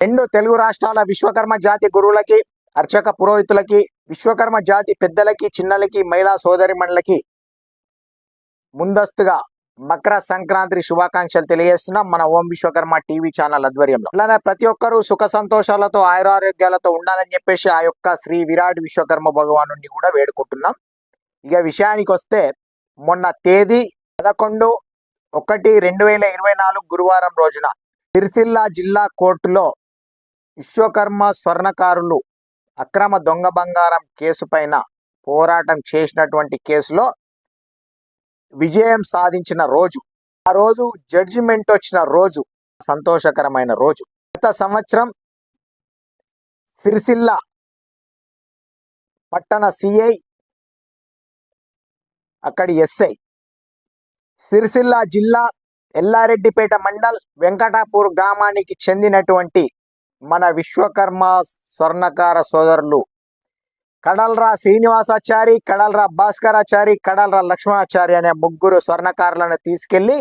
రెండు తెలుగు రాష్ట్రాల విశ్వకర్మ జాతి గురువులకి అర్చక పురోహితులకి విశ్వకర్మ జాతి పెద్దలకి చిన్నలకి మహిళా సోదరిమణులకి ముందస్తుగా మకర సంక్రాంతి శుభాకాంక్షలు తెలియజేస్తున్నాం మన ఓం విశ్వకర్మ టీవీ ఛానల్ ఆధ్వర్యంలో. అలానే ప్రతి ఒక్కరూ సుఖ సంతోషాలతో ఆయురారోగ్యాలతో ఉండాలని చెప్పేసి ఆ యొక్క శ్రీ విరాట్ విశ్వకర్మ భగవాను కూడా వేడుకుంటున్నాం. ఇక విషయానికి వస్తే మొన్న తేదీ పదకొండు ఒకటి రెండు వేల ఇరవై నాలుగు గురువారం రోజున సిరిసిల్ల జిల్లా కోర్టులో విశ్వకర్మ స్వర్ణకారులు అక్రమ దొంగ బంగారం కేసు పైన పోరాటం చేసినటువంటి కేసులో విజయం సాధించిన రోజు. ఆ రోజు జడ్జిమెంట్ వచ్చిన రోజు సంతోషకరమైన రోజు. గత సంవత్సరం సిరిసిల్ల పట్టణ సిఐ అక్కడి ఎస్ఐ సిరిసిల్ల జిల్లా ఎల్లారెడ్డిపేట మండల్ వెంకటాపూర్ గ్రామానికి చెందినటువంటి మన విశ్వకర్మ స్వర్ణకార సోదరులు. కడల్రా శ్రీనివాసాచారి కడల్రా భాస్కరాచారి కడల్రా లక్ష్మణాచారి అనే ముగ్గురు స్వర్ణకారులను తీసుకెళ్ళి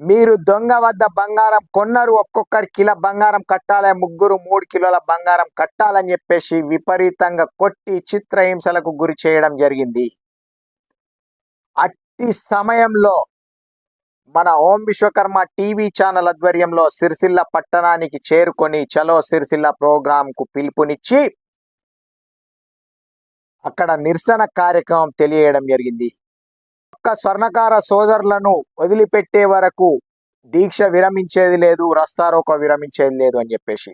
మీరు దొంగ వద్ద బంగారం కొన్నారు ఒక్కొక్కరి కిలో బంగారం కట్టాలి ముగ్గురు మూడు కిలోల బంగారం కట్టాలని చెప్పేసి విపరీతంగా కొట్టి చిత్రహింసలకు గురి చేయడం జరిగింది. అట్టి సమయంలో మన ఓం విశ్వకర్మ టీవీ ఛానల్ ఆధ్వర్యంలో సిరిసిల్ల పట్టణానికి చేరుకొని చలో సిరిసిల్ల ప్రోగ్రాంకు పిలుపునిచ్చి అక్కడ నిరసన కార్యక్రమం తెలియడం జరిగింది. ఒక్క స్వర్ణకార సోదరులను వదిలిపెట్టే వరకు దీక్ష విరమించేది లేదు రస్తారోక విరమించేది లేదు అని చెప్పేసి.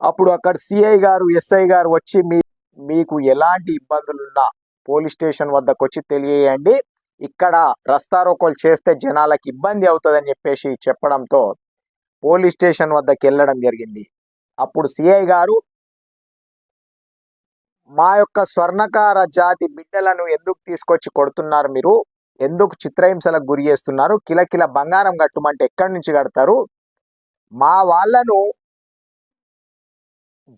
అప్పుడు అక్కడ సిఐ గారు ఎస్ఐ గారు వచ్చి మీ మీకు ఎలాంటి ఇబ్బందులున్నా పోలీస్ స్టేషన్ వద్దకు వచ్చి తెలియజేయండి. ఇక్కడ రస్తారోకోలు చేస్తే జనాలకు ఇబ్బంది అవుతుందని చెప్పేసి చెప్పడంతో పోలీస్ స్టేషన్ వద్దకు వెళ్ళడం జరిగింది. అప్పుడు సిఐ గారు మా యొక్క స్వర్ణకార జాతి బిడ్డలను ఎందుకు తీసుకొచ్చి కొడుతున్నారు మీరు? ఎందుకు చిత్రహింసలకు గురి చేస్తున్నారు? కిలకిల కిల బంగారం కట్టమంటే ఎక్కడి నుంచి కడతారు? మా వాళ్ళను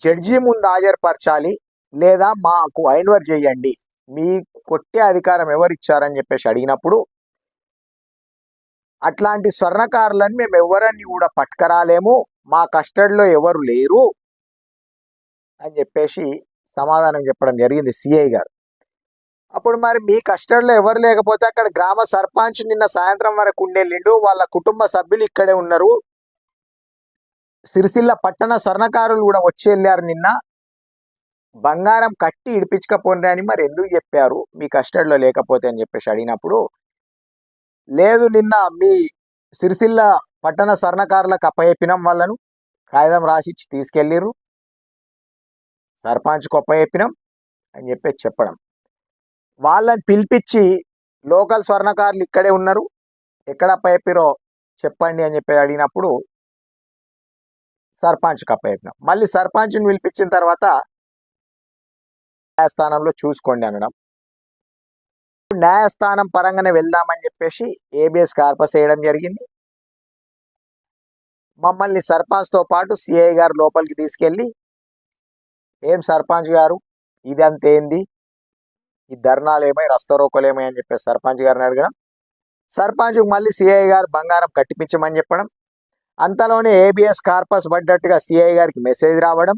జడ్జి ముందు హాజరుపరచాలి లేదా మాకు ఐన్వర్ చేయండి. మీ కొట్టే అధికారం ఎవరు ఇచ్చారని చెప్పేసి అడిగినప్పుడు అట్లాంటి స్వర్ణకారులను మేము ఎవరని కూడా పట్టుకరాలేము మా కస్టడీలో ఎవరు లేరు అని చెప్పేసి సమాధానం చెప్పడం జరిగింది సిఐ గారు. అప్పుడు మరి మీ కస్టడీలో ఎవరు లేకపోతే అక్కడ గ్రామ సర్పంచ్ నిన్న సాయంత్రం వరకు ఉండేళ్ళిండు వాళ్ళ కుటుంబ సభ్యులు ఇక్కడే ఉన్నారు. సిరిసిల్ల పట్టణ స్వర్ణకారులు కూడా వచ్చి వెళ్ళారు నిన్న. బంగారం కట్టి ఇడిపించకపోండి అని మరి ఎందుకు చెప్పారు? మీ కస్టడీలో లేకపోతే అని చెప్పేసి అడిగినప్పుడు లేదు నిన్న మీ సిరిసిల్ల పట్టణ స్వర్ణకారులకు అప్పచెప్పినాం వాళ్ళను. కాగితం రాసిచ్చి తీసుకెళ్ళిర్రు. సర్పంచ్కు అప్పచెప్పినాం అని చెప్పి చెప్పడం. వాళ్ళని పిలిపించి లోకల్ స్వర్ణకారులు ఇక్కడే ఉన్నారు. ఎక్కడ అప్పచెప్పిరో చెప్పండి అని చెప్పి అడిగినప్పుడు సర్పంచ్కి అప్పచెప్పినాం. మళ్ళీ సర్పంచ్ని పిలిపించిన తర్వాత న్యాయస్థానంలో చూసుకోండి అనడం. న్యాయస్థానం పరంగానే వెళ్దామని చెప్పేసి ఏబిఎస్ కార్పస్ వేయడం జరిగింది. మమ్మల్ని సర్పంచ్తో పాటు సిఐ గారు లోపలికి తీసుకెళ్ళి ఏం సర్పంచ్ గారు ఇది అంతేంది ఈ ధర్నాలు ఏమై రస్తరోకోలేమై అని చెప్పేసి సర్పంచ్ గారిని అడగడం. సర్పంచ్ మళ్ళీ సిఐ గారు బంగారం కట్టిపించమని చెప్పడం. అంతలోనే ఏబిఎస్ కార్పస్ పడ్డట్టుగా సిఐ గారికి మెసేజ్ రావడం.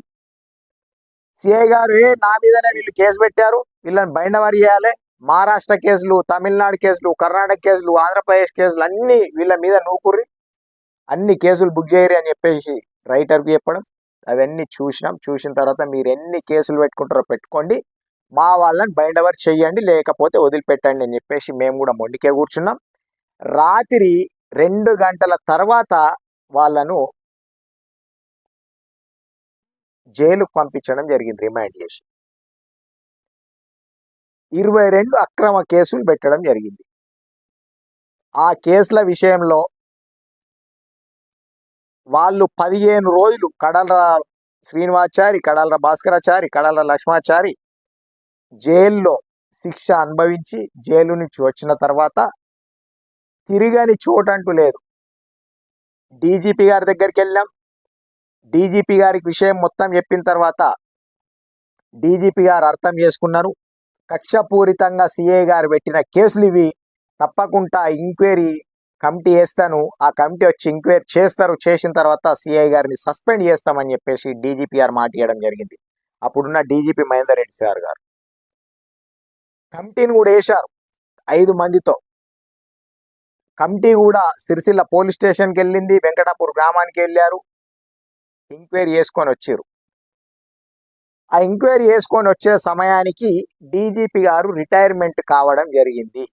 సిఐ గారు ఏ నా మీదనే వీళ్ళు కేసు పెట్టారు. వీళ్ళని బైండవర్ చేయాలి మహారాష్ట్ర కేసులు తమిళనాడు కేసులు కర్ణాటక కేసులు ఆంధ్రప్రదేశ్ కేసులు అన్ని వీళ్ళ మీద నూకుర్రి. అన్ని కేసులు బుక్ చేయరు అని చెప్పేసి రైటర్కి చెప్పడం. అవన్నీ చూసినాం. చూసిన తర్వాత మీరు ఎన్ని కేసులు పెట్టుకుంటారో పెట్టుకోండి. మా వాళ్ళని బైండవర్ చెయ్యండి. లేకపోతే వదిలిపెట్టండి అని చెప్పేసి మేము కూడా మొండికే కూర్చున్నాం. రాత్రి రెండు గంటల తర్వాత వాళ్ళను జైలుకు పంపించడం జరిగింది రిమాండ్ చేసి. ఇరవై రెండు అక్రమ కేసులు పెట్టడం జరిగింది. ఆ కేసుల విషయంలో వాళ్ళు పదిహేను రోజులు కడల శ్రీనివాచారి కడల భాస్కరాచారి కడల లక్ష్మాచారి జైల్లో శిక్ష అనుభవించి జైలు నుంచి వచ్చిన తర్వాత తిరిగని చోటంటూ లేదు. డీజీపీ గారి దగ్గరికి వెళ్ళాం. డీజీపీ గారికి విషయం మొత్తం చెప్పిన తర్వాత డీజీపీ గారు అర్థం చేసుకున్నారు. కక్షపూరితంగా సిఐ గారు పెట్టిన కేసులు ఇవి తప్పకుండా ఎంక్వైరీ కమిటీ వేస్తాను. ఆ కమిటీ వచ్చి ఎంక్వైరీ చేస్తారు. చేసిన తర్వాత సిఐ గారిని సస్పెండ్ చేస్తామని చెప్పేసి డీజీపీ గారు మాట ఇవ్వడం జరిగింది. అప్పుడున్న డీజీపీ మహేందర్ రెడ్డి సార్ గారు. కమిటీని కూడా వేశారు ఐదు మందితో. కమిటీ కూడా సిరిసిల్ల పోలీస్ స్టేషన్కి వెళ్ళింది. వెంకటాపూర్ గ్రామానికి వెళ్ళారు. ఎంక్వైరీ చేసుకొని వచ్చారు. ఆ ఎంక్వైరీ చేసుకొని వచ్చే సమయానికి డీజీపీ గారు రిటైర్మెంట్ కావడం జరిగింది.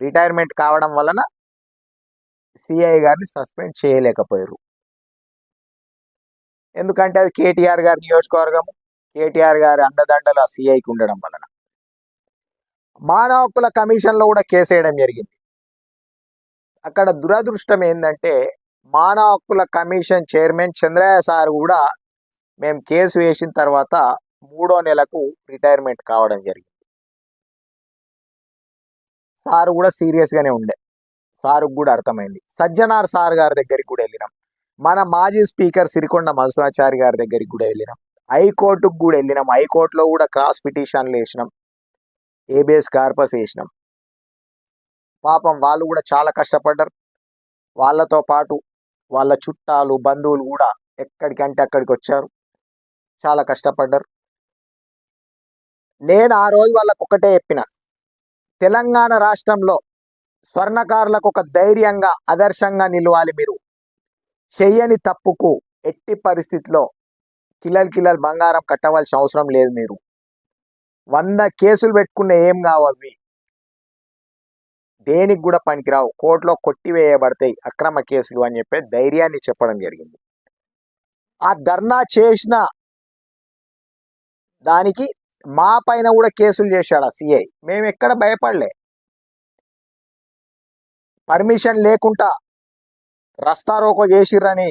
రిటైర్మెంట్ కావడం వలన సిఐ గారిని సస్పెండ్ చేయలేకపోయారు. ఎందుకంటే అది కేటీఆర్ గారి నియోజకవర్గం కేటీఆర్ గారి అండదండలు ఆ సిఐకి ఉండడం వలన. మానవ హక్కుల కమిషన్లో కూడా కేసు వేయడం జరిగింది. అక్కడ దురదృష్టం ఏంటంటే మానవ హక్కుల కమిషన్ చైర్మన్ చంద్రయ్య సార్ కూడా మేము కేసు వేసిన తర్వాత మూడో నెలకు రిటైర్మెంట్ కావడం జరిగింది. సార్ కూడా సీరియస్గానే ఉండే. సార్ కూడా అర్థమైంది. సజ్జనార్ సార్ గారి దగ్గరికి కూడా వెళ్ళినాం. మన మాజీ స్పీకర్ సిరికొండ మధుసాచారి గారి దగ్గరికి కూడా వెళ్ళినాం. హైకోర్టుకు కూడా వెళ్ళినాం. హైకోర్టులో కూడా క్రాస్ పిటిషన్లు వేసినాం. ఏబిఎస్ కార్పస్ వేసినాం. పాపం వాళ్ళు కూడా చాలా కష్టపడ్డారు. వాళ్ళతో పాటు వాళ్ళ చుట్టాలు బంధువులు కూడా ఎక్కడికంటే అక్కడికి వచ్చారు చాలా కష్టపడ్డారు. నేను ఆ రోజు వాళ్ళకు ఒకటే చెప్పిన. తెలంగాణ రాష్ట్రంలో స్వర్ణకారులకు ఒక ధైర్యంగా ఆదర్శంగా నిలవాలి మీరు. చెయ్యని తప్పుకు ఎట్టి పరిస్థితిలో కిలల్ కిలల్ బంగారం కట్టవలసిన అవసరం లేదు మీరు. వంద కేసులు పెట్టుకున్న ఏం కావవి దేనికి కూడా పనికిరావు. కోర్టులో కొట్టివేయబడతాయి అక్రమ కేసులు అని చెప్పి ధైర్యాన్ని చెప్పడం జరిగింది. ఆ ధర్నా చేసిన దానికి మా పైన కూడా కేసులు చేశాడు ఆ సిఐ. మేము ఎక్కడ భయపడలే. పర్మిషన్ లేకుండా రస్తారోకో చేసిర్రని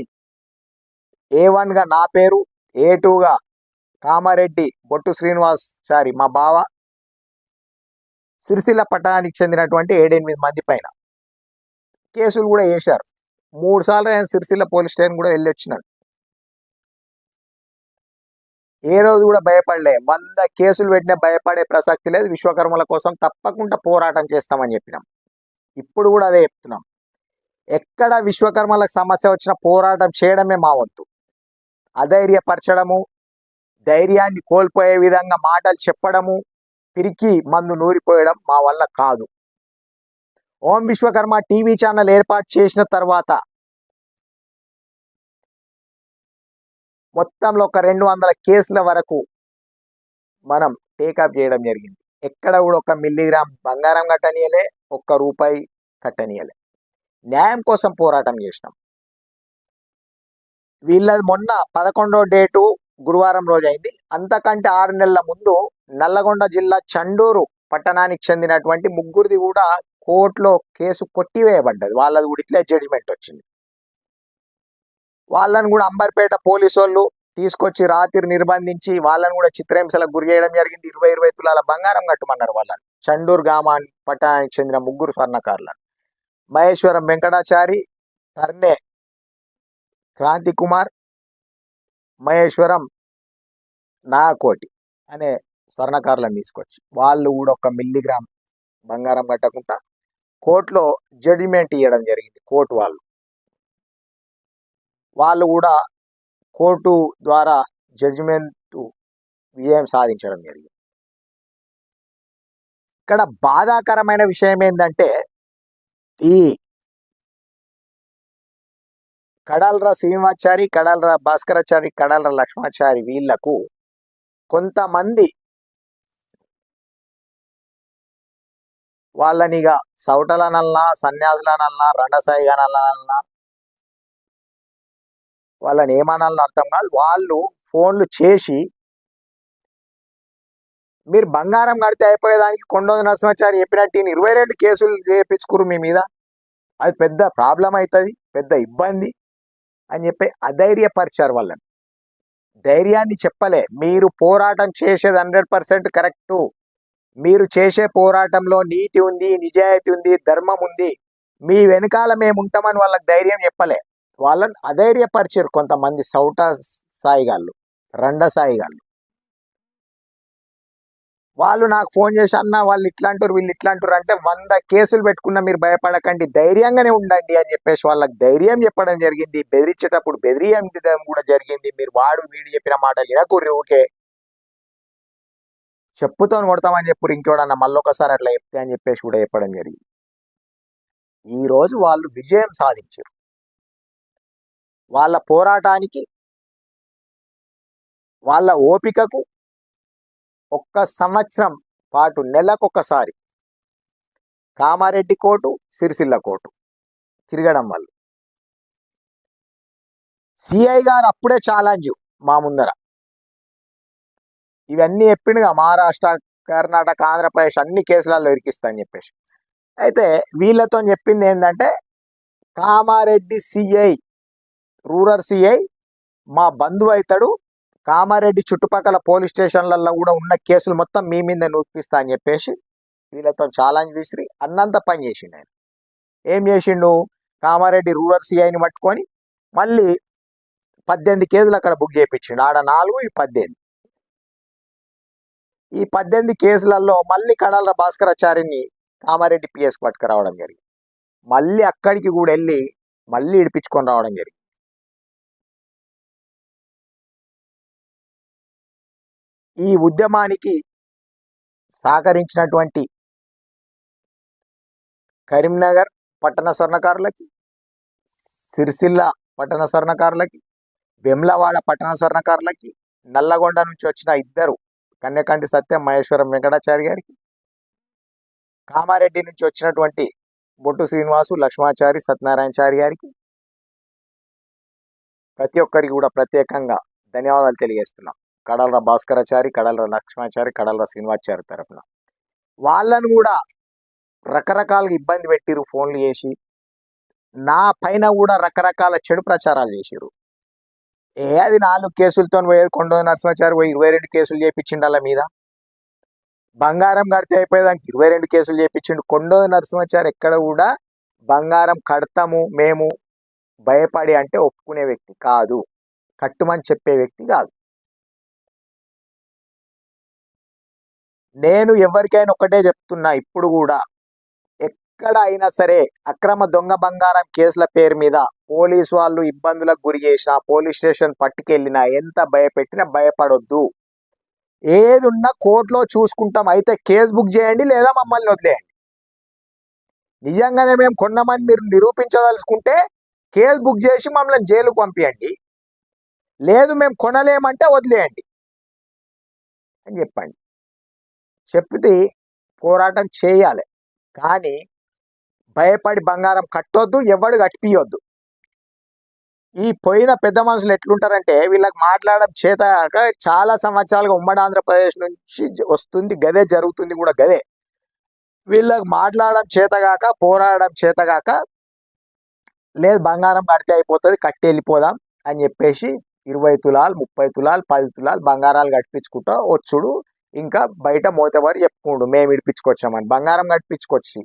ఏ వన్గా నా పేరు ఏ టూగా కామారెడ్డి బొట్టు శ్రీనివాస్ సారీ మా బావ సిరిసిల్ల పట్టణానికి చెందినటువంటి ఏడెనిమిది మంది పైన కేసులు కూడా వేశారు. మూడు సార్లు ఆయన సిరిసిల్ల పోలీస్ స్టేషన్ కూడా వెళ్ళి వచ్చినాడు. ఏ రోజు కూడా భయపడలే. వంద కేసులు పెట్టినా భయపడే ప్రసక్తి లేదు. విశ్వకర్మల కోసం తప్పకుండా పోరాటం చేస్తామని చెప్పినాం. ఇప్పుడు కూడా అదే చెప్తున్నాం. ఎక్కడ విశ్వకర్మలకు సమస్య వచ్చినా పోరాటం చేయడమే మా వంతు. అధైర్యపరచడము ధైర్యాన్ని కోల్పోయే విధంగా మాటలు చెప్పడము పిరికి మందు నూరిపోయడం మా వల్ల కాదు. ఓం విశ్వకర్మ టీవీ ఛానల్ ఏర్పాటు చేసిన తర్వాత మొత్తంలో ఒక రెండు వందల కేసుల వరకు మనం టేకప్ చేయడం జరిగింది. ఎక్కడ కూడా ఒక మిల్లీగ్రామ్ బంగారం కట్టనీయలే ఒక్క రూపాయి కట్టనీయలే. న్యాయం కోసం పోరాటం చేసినాం. వీళ్ళది మొన్న పదకొండో డేటు గురువారం రోజు అయింది అంతకంటే ఆరు నెలల ముందు నల్లగొండ జిల్లా చండూరు పట్టణానికి చెందినటువంటి ముగ్గురిది కూడా కోర్టులో కేసు కొట్టివేయబడ్డది. వాళ్ళది కూడా ఇట్లే జడ్జిమెంట్ వచ్చింది. వాళ్ళని కూడా అంబర్పేట పోలీసు వాళ్ళు తీసుకొచ్చి రాత్రి నిర్బంధించి వాళ్ళని కూడా చిత్రహింసలకు గురి చేయడం జరిగింది. ఇరవై ఇరవై తులాల బంగారం కట్టమన్నారు వాళ్ళని. చండూరు గ్రామాన్ని పట్టణానికి చెందిన ముగ్గురు స్వర్ణకారులను. మహేశ్వరం వెంకటాచారి తర్నే క్రాంతి కుమార్ మహేశ్వరం నాకోటి అనే స్వర్ణకారులను తీసుకొచ్చి వాళ్ళు కూడా ఒక మిల్లీగ్రామ్ బంగారం కట్టకుండా కోర్టులో జడ్జిమెంట్ ఇవ్వడం జరిగింది కోర్టు వాళ్ళు. వాళ్ళు కూడా కోర్టు ద్వారా జడ్జిమెంట్ విజయం సాధించడం జరిగింది. ఇక్కడ బాధాకరమైన విషయం ఏంటంటే ఈ కడాలరా శ్రీనివాచారి కడాలరా భాస్కరాచారి కడాలరా లక్ష్మాచారి వీళ్ళకు కొంతమంది వాళ్ళనిగా సౌటలనల్లా సన్యాసులనల్లా రండసాయిగనల్లా వాళ్ళని ఏమనాలని అర్థం కాదు. వాళ్ళు ఫోన్లు చేసి మీరు బంగారం కడితే అయిపోయేదానికి కొండోది నరసింహాచారి చెప్పినట్టు ఇరవై రెండు కేసులు చేయించుకురు మీ మీద. అది పెద్ద ప్రాబ్లం అవుతుంది పెద్ద ఇబ్బంది. అని చెప్పి అధైర్యపరిచారు వాళ్ళని. ధైర్యాన్ని చెప్పలే. మీరు పోరాటం చేసేది హండ్రెడ్ పర్సెంట్ కరెక్టు. మీరు చేసే పోరాటంలో నీతి ఉంది నిజాయితీ ఉంది ధర్మం ఉంది. మీ వెనకాల మేము ఉంటామని వాళ్ళకి ధైర్యం చెప్పలే. వాళ్ళని అధైర్యపరిచారు కొంతమంది సౌట సాయిగాళ్ళు రండ సాయిగాళ్ళు వాళ్ళు నాకు ఫోన్ చేసి అన్న వాళ్ళు ఇట్లా అంటారు వీళ్ళు ఇట్లా అంటారు అంటే వంద కేసులు పెట్టుకున్న మీరు భయపడకండి ధైర్యంగానే ఉండండి అని చెప్పేసి వాళ్ళకి ధైర్యం చెప్పడం జరిగింది. బెదిరించేటప్పుడు బెదిరించడం కూడా జరిగింది. మీరు వాడు వీడు చెప్పిన మాటలు వినకూర్రి ఓకే? చెప్పుతో కొడతామని ఇంకెవడన్నా మళ్ళీ ఒకసారి అట్లా చెప్తే అని చెప్పేసి కూడా చెప్పడం జరిగింది. ఈరోజు వాళ్ళు విజయం సాధించారు. వాళ్ళ పోరాటానికి వాళ్ళ ఓపికకు ఒక్క సంవత్సరం పాటు నెలకొకసారి. కామారెడ్డి కోటు సిరిసిల్ల కోటు తిరగడం వల్ల. సిఐ గారు అప్పుడే ఛాలెంజ్ మా ముందర. ఇవన్నీ చెప్పిండుగా మహారాష్ట్ర కర్ణాటక ఆంధ్రప్రదేశ్ అన్ని కేసులలో ఇరికిస్తా అని చెప్పేసి. అయితే వీళ్ళతో చెప్పింది ఏంటంటే కామారెడ్డి సిఐ రూరల్ సిఐ మా బంధువు అవుతాడు కామారెడ్డి చుట్టుపక్కల పోలీస్ స్టేషన్లలో కూడా ఉన్న కేసులు మొత్తం మీ మీద నూపిస్తా అని చెప్పేసి వీళ్ళతో ఛాలెంజ్ విసిరి అన్నంత పని చేసిండు ఆయన. ఏం చేసిండు? కామారెడ్డి రూరల్ సిఐని పట్టుకొని మళ్ళీ పద్దెనిమిది కేసులు అక్కడ బుక్ చేయించిండు ఆడ నాలుగు ఈ పద్దెనిమిది. ఈ పద్దెనిమిది కేసులలో మళ్ళీ కడాల భాస్కరాచారిని కామారెడ్డి పిఎస్ పట్టుకురావడం జరిగింది. మళ్ళీ అక్కడికి కూడా వెళ్ళి మళ్ళీ ఇడిపించుకొని రావడం జరిగింది. ఈ ఉద్యమానికి సహకరించినటువంటి కరీంనగర్ పట్టణ స్వర్ణకారులకి సిరిసిల్ల పట్టణ స్వర్ణకారులకి వెమ్లవాడ పట్టణ స్వర్ణకారులకి నల్లగొండ నుంచి వచ్చిన ఇద్దరు కన్యకంటి సత్యం మహేశ్వరం వెంకటాచారి గారికి కామారెడ్డి నుంచి వచ్చినటువంటి బొట్టు శ్రీనివాసు లక్ష్మాచారి సత్యనారాయణచారి గారికి ప్రతి ఒక్కరికి కూడా ప్రత్యేకంగా ధన్యవాదాలు తెలియజేస్తున్నాం. కడలర భాస్కరాచారి కడలర లక్ష్మాచారి కడలర శ్రీనివాచారి తరపున. వాళ్ళను కూడా రకరకాలుగా ఇబ్బంది పెట్టిరు ఫోన్లు చేసి. నా పైన కూడా రకరకాల చెడు ప్రచారాలు చేసిరు ఏ అది నాలుగు కేసులతో పోయేది కొండ నరసింహాచారి పోయి ఇరవై రెండు కేసులు చేపించిండాల వాళ్ళ మీద. బంగారం కడితే అయిపోయేదానికి ఇరవై రెండు కేసులు చేపించిండు కొండో నరసింహాచారి ఎక్కడ కూడా బంగారం కడతాము మేము భయపడి అంటే ఒప్పుకునే వ్యక్తి కాదు. కట్టుమని చెప్పే వ్యక్తి కాదు. నేను ఎవరికైనా ఒకటే చెప్తున్నా ఇప్పుడు కూడా. ఎక్కడ అయినా సరే అక్రమ దొంగ బంగారం కేసుల పేరు మీద పోలీస్ వాళ్ళు ఇబ్బందులకు గురి చేసినా పోలీస్ స్టేషన్ పట్టుకెళ్ళినా ఎంత భయపెట్టినా భయపడొద్దు. ఏది ఉన్నా కోర్టులో చూసుకుంటాం. అయితే కేసు బుక్ చేయండి లేదా మమ్మల్ని వదిలేయండి. నిజంగానే మేము కొన్నామని మీరు నిరూపించదలుచుకుంటే కేసు బుక్ చేసి మమ్మల్ని జైలుకు పంపించండి లేదు మేము కొనలేమంటే వదిలేయండి. అని చెప్పండి. చెప్పితే పోరాటం చేయాలి. కానీ భయపడి బంగారం కట్టొద్దు ఎవడు కట్టిపియొద్దు ఈ పోయిన పెద్ద మనుషులు ఎట్లుంటారంటే వీళ్ళకి మాట్లాడడం చేత చాలా సంవత్సరాలుగా ఉమ్మడి ఆంధ్రప్రదేశ్ నుంచి వస్తుంది గదే జరుగుతుంది కూడా గదే. వీళ్ళకి మాట్లాడడం చేతగాక పోరాడడం చేతగాక లేదు బంగారం కడితే అయిపోతుంది కట్టి వెళ్ళిపోదాం అని చెప్పేసి ఇరవై తులాలు ముప్పై తులాలు పది తులాలు బంగారాలు కట్టించుకుంటా వచ్చుడు. ఇంకా బయట మోతవారు చెప్పుకుండు మేము ఇడిపించుకొచ్చామని. బంగారం కట్టించుకొచ్చి.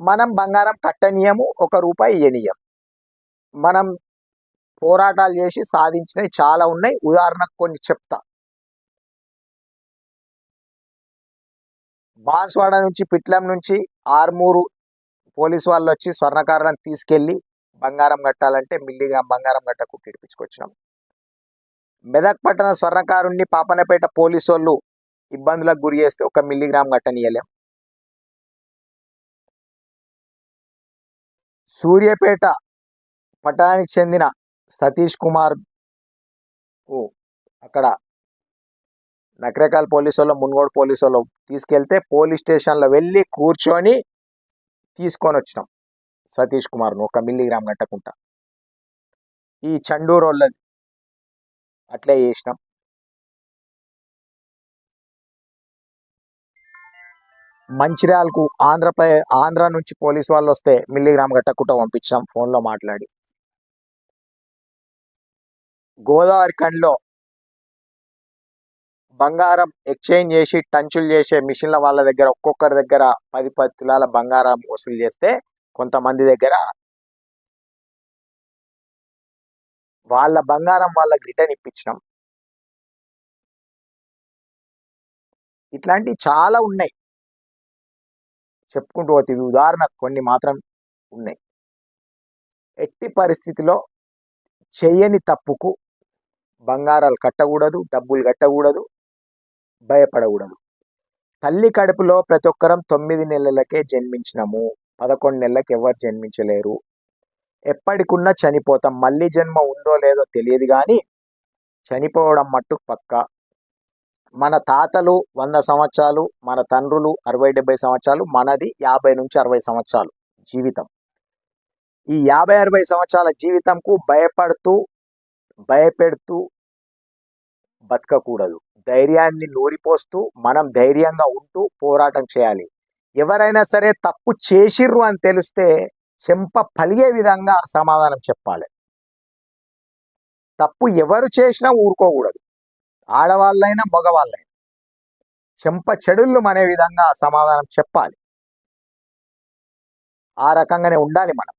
మనం బంగారం కట్టనీయము ఒక రూపాయి ఇయ్యనీయం. మనం పోరాటాలు చేసి సాధించినవి చాలా ఉన్నాయి. ఉదాహరణకు కొన్ని చెప్తా. బాన్స్వాడ నుంచి పిట్లం నుంచి ఆర్మూరు పోలీస్ వాళ్ళు వచ్చి స్వర్ణకారులను తీసుకెళ్ళి బంగారం కట్టాలంటే మిల్లీగ్రామ్ బంగారం కట్టకు ఇడిపించుకొచ్చినాం. మెదక్ పట్టణ స్వర్ణకారుణ్ణి పాపనపేట పోలీసు వాళ్ళు ఇబ్బందులకు గురి చేస్తే ఒక మిల్లీగ్రామ్ కట్టనీయలేం సూర్యపేట పట్టణానికి చెందిన సతీష్ కుమార్కు అక్కడ నకరేకాల్ పోలీసు వాళ్ళు మున్గోడు పోలీసు వాళ్ళు తీసుకెళ్తే పోలీస్ స్టేషన్లో వెళ్ళి కూర్చొని తీసుకొని వచ్చినాం సతీష్ కుమార్ను ఒక మిల్లీగ్రామ్ కట్టకుండా ఈ చండూరు వాళ్ళది అట్లే చేసినాం. మంచిర్యాలకు ఆంధ్రపై ఆంధ్ర నుంచి పోలీసు వాళ్ళు వస్తే మిల్లీగ్రామ్ గట్టకుండా పంపించాం ఫోన్లో మాట్లాడి. గోదావరి కండ్లో బంగారం ఎక్స్చేంజ్ చేసి టంచులు చేసే మిషన్ల వాళ్ళ దగ్గర ఒక్కొక్కరి దగ్గర పది పది తులాల బంగారం వసూలు చేస్తే కొంతమంది దగ్గర వాళ్ళ బంగారం వాళ్ళకి రిటర్న్ ఇప్పించినాం. ఇట్లాంటివి చాలా ఉన్నాయి. చెప్పుకుంటూ పోతే ఇవి ఉదాహరణ కొన్ని మాత్రం ఉన్నాయి. ఎట్టి పరిస్థితిలో చేయని తప్పుకు బంగారాలు కట్టకూడదు డబ్బులు కట్టకూడదు భయపడకూడదు. తల్లి కడుపులో ప్రతి ఒక్కరం తొమ్మిది నెలలకే జన్మించినాము. పదకొండు నెలలకు ఎవరు జన్మించలేరు. ఎప్పటికున్నా చనిపోతాం. మళ్ళీ జన్మ ఉందో లేదో తెలియదు కానీ చనిపోవడం మట్టుకు పక్క. మన తాతలు వంద సంవత్సరాలు మన తండ్రులు అరవై డెబ్బై సంవత్సరాలు మనది యాభై నుంచి అరవై సంవత్సరాలు జీవితం. ఈ యాభై అరవై సంవత్సరాల జీవితంకు భయపడుతూ భయపెడుతూ బతకకూడదు. ధైర్యాన్ని నూరిపోస్తూ మనం ధైర్యంగా ఉంటూ పోరాటం చేయాలి. ఎవరైనా సరే తప్పు చేసిర్రు అని తెలిస్తే చెంప పలిగే విధంగా సమాధానం చెప్పాలి. తప్పు ఎవరు చేసినా ఊరుకోకూడదు. ఆడవాళ్ళైనా మగవాళ్ళైనా. చెంప చెడుళ్ళు అనే విధంగా సమాధానం చెప్పాలి. ఆ రకంగానే ఉండాలి మనం.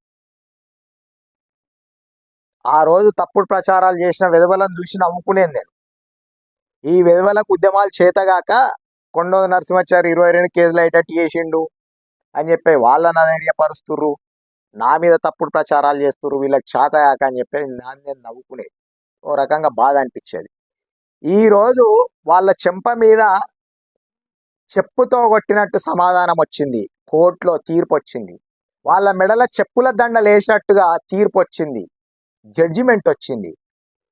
ఆ రోజు తప్పుడు ప్రచారాలు చేసిన విధవలను చూసి నవ్వుకునేది నేను. ఈ విధవలకు ఉద్యమాలు చేతగాక కొండో నరసింహాచారి ఇరవై రెండు కేసులు అయ్యేటట్టు చేసిండు అని చెప్పి వాళ్ళని అధైర్యపరుస్తుర్రు. నా మీద తప్పుడు ప్రచారాలు చేస్తుర్రు వీళ్ళకి చేతగాక అని చెప్పి దాన్ని నేను నవ్వుకునేది ఓ రకంగా బాధ అనిపించేది. ఈరోజు వాళ్ళ చెంప మీద చెప్పుతో కొట్టినట్టు సమాధానం వచ్చింది. కోర్టులో తీర్పు వచ్చింది. వాళ్ళ మెడల చెప్పుల దండలు వేసినట్టుగా తీర్పు వచ్చింది. జడ్జిమెంట్ వచ్చింది.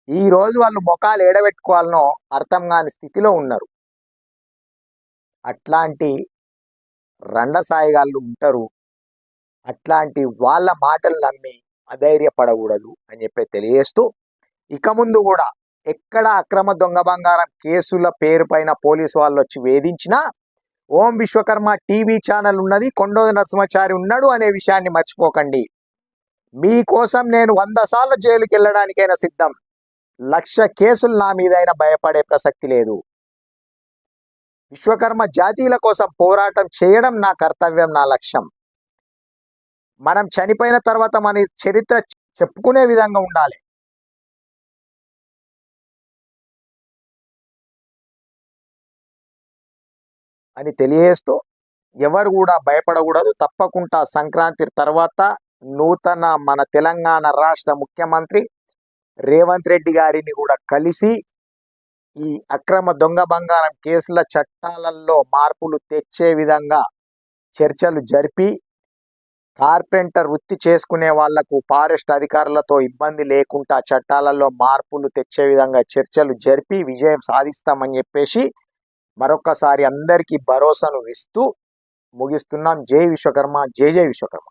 ఈ రోజు వాళ్ళు ముఖాలు ఏడబెట్టుకోవాలనో అర్థం కాని స్థితిలో ఉన్నారు. అట్లాంటి రండసాయిగాళ్ళు ఉంటారు. అట్లాంటి వాళ్ళ మాటలు నమ్మి అధైర్యపడకూడదు అని చెప్పి తెలియజేస్తూ ఇక ముందు కూడా ఎక్కడ అక్రమ దొంగ బంగారం కేసుల పేరు పైన పోలీసు వాళ్ళు వచ్చి వేధించినా ఓం విశ్వకర్మ టీవీ ఛానల్ ఉన్నది కొండోది నరసింహచారి ఉన్నాడు అనే విషయాన్ని మర్చిపోకండి. మీకోసం నేను వంద సార్లు జైలుకి వెళ్ళడానికైనా సిద్ధం. లక్ష కేసులు నా మీదైనా భయపడే ప్రసక్తి లేదు. విశ్వకర్మ జాతీయుల కోసం పోరాటం చేయడం నా కర్తవ్యం నా లక్ష్యం. మనం చనిపోయిన తర్వాత మన చరిత్ర చెప్పుకునే విధంగా ఉండాలి. అని తెలియజేస్తూ ఎవరు కూడా భయపడకూడదు. తప్పకుండా సంక్రాంతి తర్వాత నూతన మన తెలంగాణ రాష్ట్ర ముఖ్యమంత్రి రేవంత్ రెడ్డి గారిని కూడా కలిసి ఈ అక్రమ దొంగ బంగారం కేసుల చట్టాలలో మార్పులు తెచ్చే విధంగా చర్చలు జరిపి కార్పెంటర్ వృత్తి చేసుకునే వాళ్ళకు ఫారెస్ట్ అధికారులతో ఇబ్బంది లేకుండా చట్టాలలో మార్పులు తెచ్చే విధంగా చర్చలు జరిపి విజయం సాధిస్తామని చెప్పేసి మరొకసారి అందరికీ భరోసాను ఇస్తూ ముగిస్తున్నాం. జై విశ్వకర్మ జై జై విశ్వకర్మ.